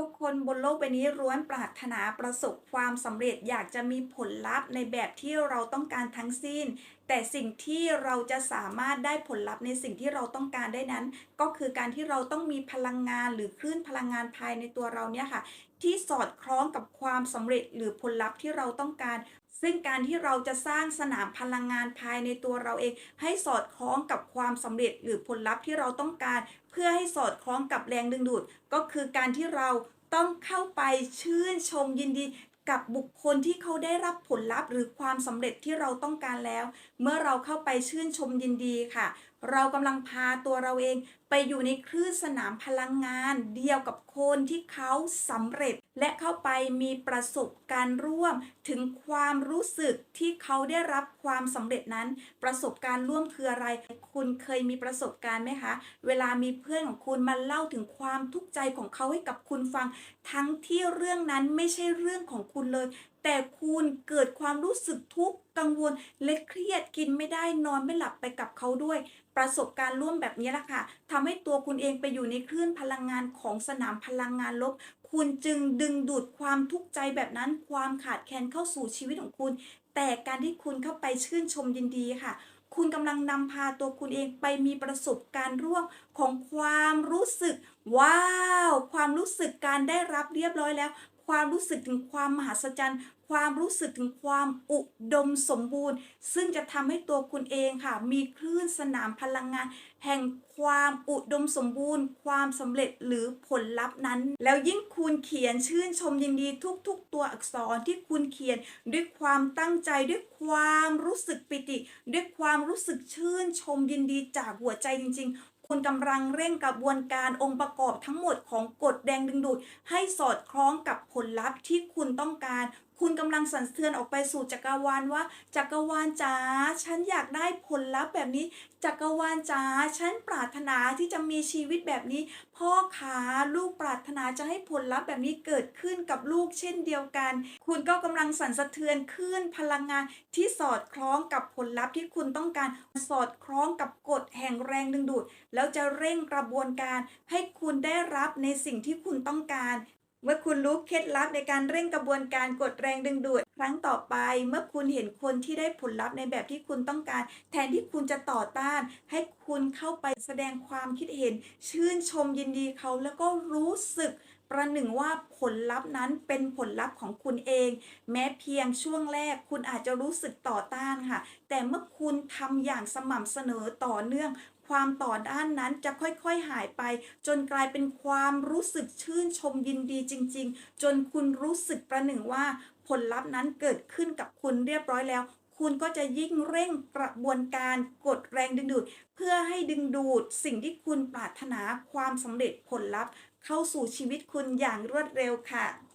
ทุกคนบนโลกใบนี้ร้วนปรารถนาประสบความสำเร็จอยากจะมีผลลัพธ์ในแบบที่เราต้องการทั้งสิ้น แต่สิ่งที่เราจะสามารถได้ผลลัพธ์ในสิ่งที่เราต้องการได้นั้น ก็คือการที่เราต้องมีพลังงานหรือคลื่นพลังงานภายในตัวเราเนี่ยค่ะ ที่สอดคล้องกับความสำเร็จหรือผลลัพธ์ที่เราต้องการ ซึ่งการที่เราจะสร้างสนามพลังงานภายในตัวเราเอง ให้สอดคล้องกับความสำเร็จหรือผลลัพธ์ที่เราต้องการ เพื่อให้สอดคล้องกับแรงดึงดูด ก็คือการที่เราต้องเข้าไปชื่นชมยินดีกับบุคคลที่เขาได้รับผลลัพธ์ หรือความสำเร็จที่เราต้องการแล้ว เมื่อเราเข้าไปชื่นชมยินดีค่ะ เรากำลังพาตัวเราเอง ไปอยู่ในคลื่นสนามพลังงานเดียวกับคนที่เขาสำเร็จ และเข้าไปมีประสบการณ์ร่วม ถึงความรู้สึกที่เขาได้รับความสำเร็จนั้น ประสบการณ์ร่วมคืออะไร คุณเคยมีประสบการณ์ไหมคะ เวลามีเพื่อนของคุณมาเล่าถึงความทุกข์ใจของเขาให้กับคุณฟัง ทั้งที่เรื่องนั้นไม่ใช่เรื่องของคุณเลย แต่คุณเกิดความรู้สึกทุกข์กังวลและเครียดกินไม่ได้นอนไม่หลับไปกับเขาด้วย ประสบการณ์ร่วมแบบนี้แหละค่ะทำให้ตัวคุณเองไปอยู่ในคลื่นพลังงานของสนามพลังงานลบ คุณจึงดึงดูดความทุกข์ใจแบบนั้น ความขาดแคลนเข้าสู่ชีวิตของคุณ แต่การที่คุณเข้าไปชื่นชมยินดีค่ะ คุณกำลังนำพาตัวคุณเองไปมีประสบการณ์ร่วมของความรู้สึก ว้าว ความรู้สึกการได้รับเรียบร้อยแล้ว ความรู้สึกถึงความมหัศจรรย์ ความรู้สึกถึงความอุดมสมบูรณ์ ซึ่งจะทำให้ตัวคุณเองค่ะ มีคลื่นสนามพลังงาน แห่งความอุดมสมบูรณ์ ความสำเร็จหรือผลลัพธ์นั้น แล้วยิ่งคุณเขียนชื่นชมยินดีทุก ๆ ตัวอักษรที่คุณเขียนด้วยความตั้งใจด้วยความรู้สึกปิติ ด้วยความรู้สึกชื่นชมยินดีจากหัวใจจริง ๆ คุณกำลังเร่งกระบวนการองค์ประกอบทั้งหมดของกฎแดงดึงดูดให้สอดคล้องกับผลลัพธ์ที่คุณต้องการ คุณกำลังสั่นสะเทือนออกไปสู่จักรวาลว่า จักรวาลจ๋าฉันอยากได้ผลลัพธ์แบบนี้ จักรวาลจ๋าฉันปรารถนาที่จะมีชีวิตแบบนี้ พ่อขาลูกปรารถนาจะให้ผลลัพธ์แบบนี้เกิดขึ้นกับลูกเช่นเดียวกัน คุณก็กำลังสั่นสะเทือนขึ้นพลังงานที่สอดคล้องกับผลลัพธ์ที่คุณต้องการสอดคล้องกับกฎแห่งแรงดึงดูด แล้วจะเร่งกระบวนการให้คุณได้รับในสิ่งที่คุณต้องการ เมื่อคุณรู้เคล็ดลับในการเร่งกระบวนการกดแรงดึงดูด ครั้งต่อไป เมื่อคุณเห็นคนที่ได้ผลลัพธ์ในแบบที่คุณต้องการ แทนที่คุณจะต่อต้าน ให้คุณเข้าไปแสดงความคิดเห็น ชื่นชมยินดีเขาแล้วก็รู้สึกประหนึ่งว่าผลลัพธ์นั้นเป็นผลลัพธ์ของคุณเอง แม้เพียงช่วงแรกคุณอาจจะรู้สึกต่อต้านค่ะ แต่เมื่อคุณทำอย่างสม่ำเสนอต่อเนื่อง ความต่อด้านนั้นจะค่อยๆหายไป จนกลายเป็นความรู้สึกชื่นชมยินดีจริง ๆ จนคุณรู้สึกประหนึ่งว่าผลลัพธ์นั้นเกิดขึ้นกับคุณเรียบร้อยแล้วคุณก็จะยิ่งเร่งกระบวนการกดแรงดึงดูด เพื่อให้ดึงดูดสิ่งที่คุณปรารถนาความสำเร็จผลลัพธ์ เข้าสู่ชีวิตคุณอย่างรวดเร็วค่ะ